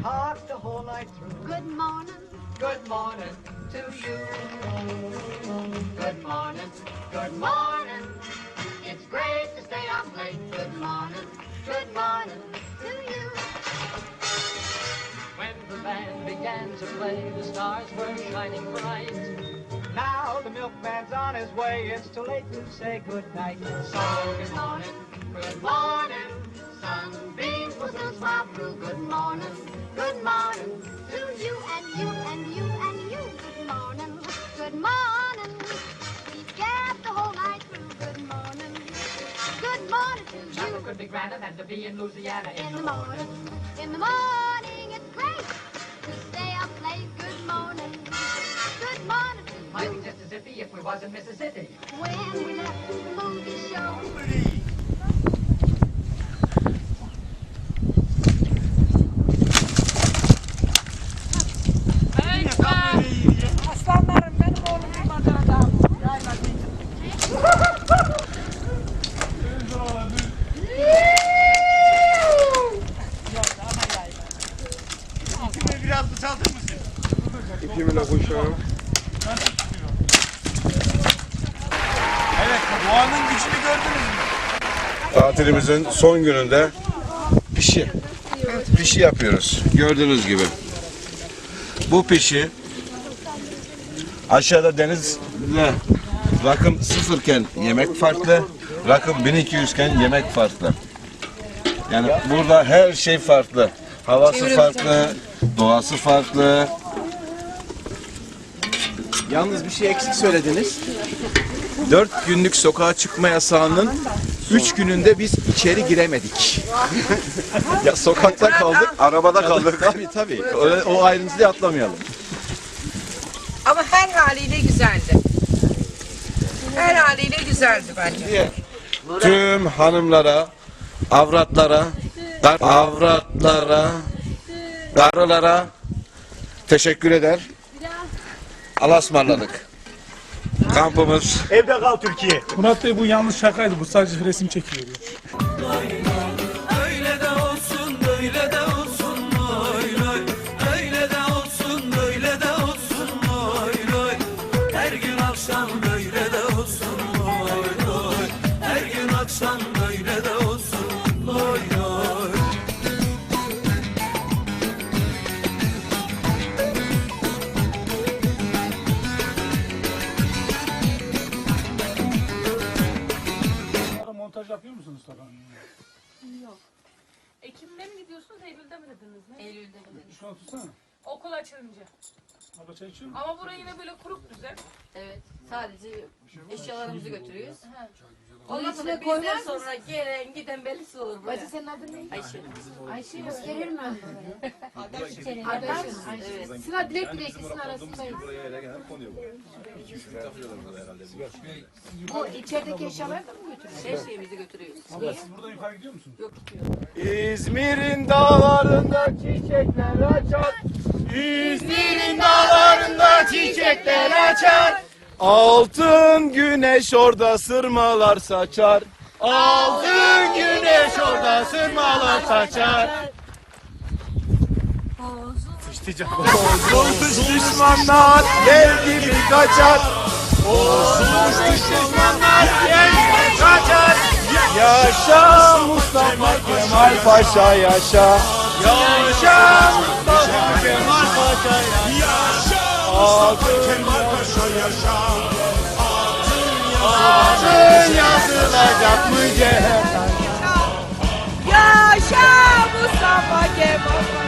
talk the whole night through. Good morning. Good morning to you. Good morning, good morning. It's great to stay up late. Good morning, good morning To you. When the band began to play, the stars were shining bright. Now the milkman's on his way, it's too late to say goodnight. So good morning, good morning. Sunbeams will still smile. Good morning, good morning. To you and you and you and you. Good morning. Good morning. We gabbed the whole night through. Good morning. Good morning to Nothing you. could be grander than to be in Louisiana In the morning. In the morning. It's great to stay up late. Good morning. Good morning to Might be you. just as iffy if we was in Mississippi. When we left the movie show. Doğanın gücünü gördünüz mü? Tatilimizin son gününde pişi. Pişi yapıyoruz. Gördüğünüz gibi. Bu pişi aşağıda denizle rakım sıfırken yemek farklı, rakım 1200 iken yemek farklı. Yani burada her şey farklı. Havası farklı, doğası farklı. Yalnız bir şey eksik söylediniz. Dört günlük sokağa çıkma yasağının üç gününde biz içeri giremedik. ya sokakta kaldık. Arabada kaldık. Tabii tabii. O, o ayrıntıyı atlamayalım. Ama her haliyle güzeldi. Her haliyle güzeldi bence. Tüm hanımlara, avratlara, dar- avratlara, karılara teşekkür eder. Allah'a ısmarladık. Kampımız Evde kal Türkiye. Murat Bey bu yanlış şakaydı. Bu sadece resim çekiliyor. Musun? Ama burayı yine böyle kuruk düzen. Evet. Sadece eşyalarımızı götürüyoruz. Ondan sonra bizden sonra gelen giden bellisi olur buraya. senin adın ne? Ayşe. Ayşe gösterir mi? Arkadaşız. Evet. Sıra dilek dileklisin arasındayız. Bu içerideki eşyaları da mı götürüyorsun? Her şeyimizi götürüyoruz. Abla siz buradan yukarı gidiyor musunuz? Yok gidiyor. İzmir'in dağlarında çiçekler açar. İzmir'in dağlarında çiçekler açar. Altın güneş orada sırmalar saçar. Altın güneş orada sırmalar saçar. Bozulmuş düşmanlar yer gibi kaçar. Bozulmuş düşmanlar yer gibi kaçar. Yaşa Mustafa Kemal Paşa yaşa. Yaşa Mustafa Kemal Paşa yaşa. Altın Kemal Paşa yaşa. Altın yazılacak mücevher. Yaşa Mustafa Kemal. İzmir'in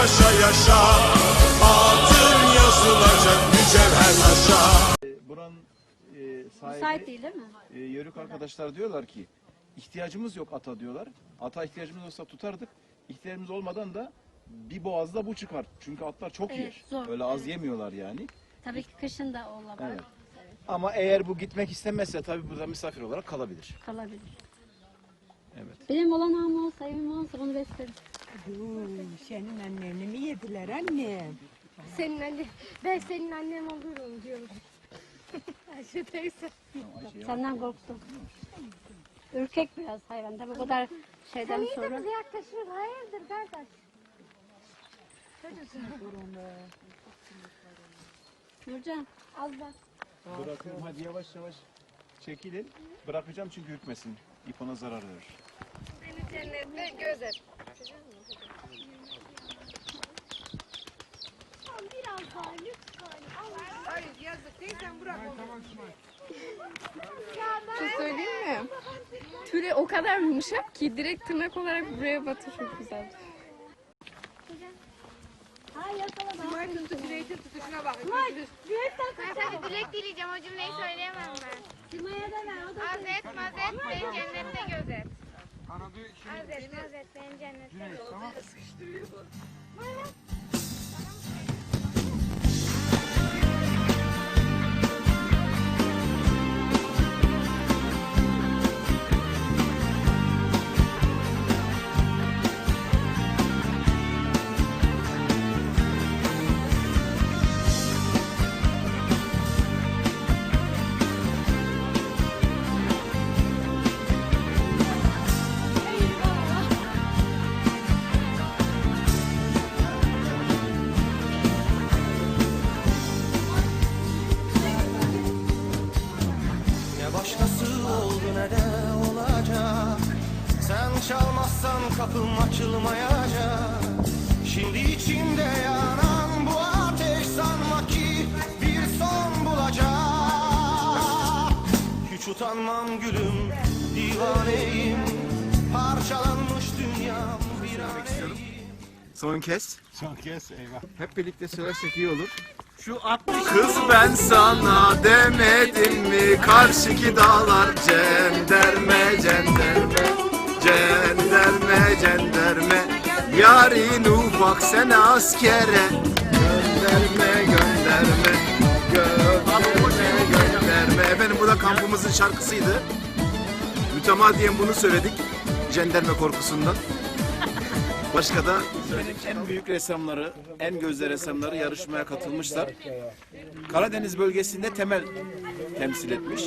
Paşa yaşa Adın yazılacak mücevher taşa Buranın e, sahibi, Müsait değil değil mi? e, yörük arkadaşlar diyorlar ki ihtiyacımız yok ata diyorlar. Ata ihtiyacımız olsa tutardık. İhtiyacımız olmadan da bir boğazda bu çıkar. Çünkü atlar çok Evet, yer. zor. Öyle az yemiyorlar yani. Tabii ki kışın da olabilir. Evet. Ama eğer bu gitmek istemezse tabii burada misafir olarak kalabilir. Kalabilir. Evet. Benim olanağım olsa, evim olsa bunu beslerim. Senin anneni mi yediler annem? Senin anne, ben senin annem olurum diyorum. Ayşe teyze. Senden korktum. Ürkek biraz hayvan. Tabii bu kadar şeyden Sen iyi de sonra. bize yaklaşıyorsun. Hayırdır kardeş? Nurcan al bak. Bırakıyorum hadi yavaş yavaş çekilin. Bırakacağım çünkü ürkmesin. İp ona zarar verir. Beni cennette gözet. Daha lütfen. Hayır yazık değil sen bırak onu. Bir şey söyleyeyim mi? Tüle o kadar yumuşak ki direkt tırnak olarak buraya batır çok güzel. Hayır yakala Martın tut zeytin tutuşuna bak. Hadi dilek dileyeceğim o cümleyi söyleyemem ben. Sima'ya da ver o da Azet mazet beni cennette gözet. Azet mazet beni cennette gözet. Ne utanmam gülüm divaneyim Parçalanmış dünyam bir aneyim Son kez. Son kez eyvah. Hep birlikte söylersek iyi olur. Şu at Kız ben sana demedim mi karşıki dağlar cenderme cenderme cenderme cenderme Yarın ufak sen askere gönderme gönderme gönderme gönderme Efendim bu da kampımızın şarkısıydı. Mütemadiyen bunu söyledik cenderme korkusundan. Başka da en büyük ressamları, en gözde ressamları yarışmaya katılmışlar. Karadeniz bölgesinde temel temsil etmiş.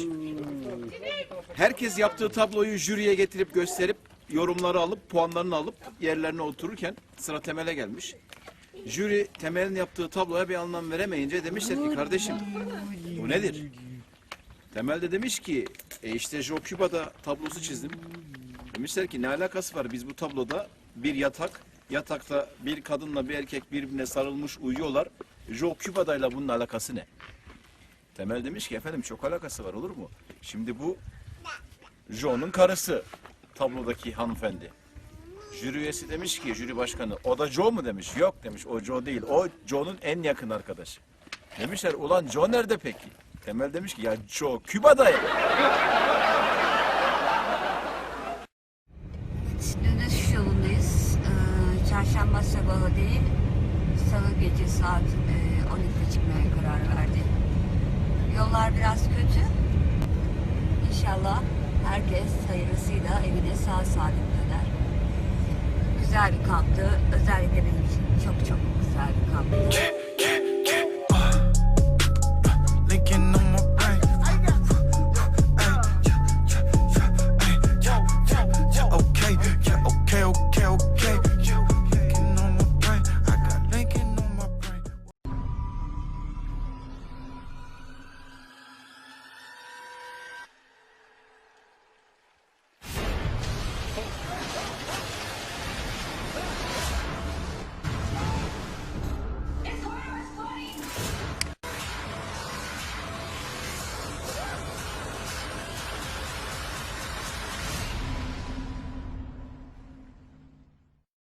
Herkes yaptığı tabloyu jüriye getirip gösterip yorumları alıp puanlarını alıp yerlerine otururken sıra temele gelmiş. Jüri temelin yaptığı tabloya bir anlam veremeyince demişler ki kardeşim bu nedir? Temel de demiş ki e işte Joe Cuba'da tablosu çizdim. Demişler ki ne alakası var biz bu tabloda bir yatak, yatakta bir kadınla bir erkek birbirine sarılmış uyuyorlar. Joe Cuba'dayla bunun alakası ne? Temel demiş ki efendim çok alakası var olur mu? Şimdi bu Joe'nun karısı tablodaki hanımefendi. Jüri üyesi demiş ki jüri başkanı o da Joe mu demiş. Yok demiş o Joe değil o Joe'nun en yakın arkadaşı. Demişler ulan Joe nerede peki? Temel demiş ki ya Joe Küba'da ya. Dönüş yolundayız. Ee, çarşamba sabahı değil, salı gece saat e, 12'de çıkmaya karar verdik. Yollar biraz kötü. İnşallah herkes hayırlısıyla evine sağ salim döner. Güzel bir kamptı. Özellikle benim için çok çok güzel bir kamptı.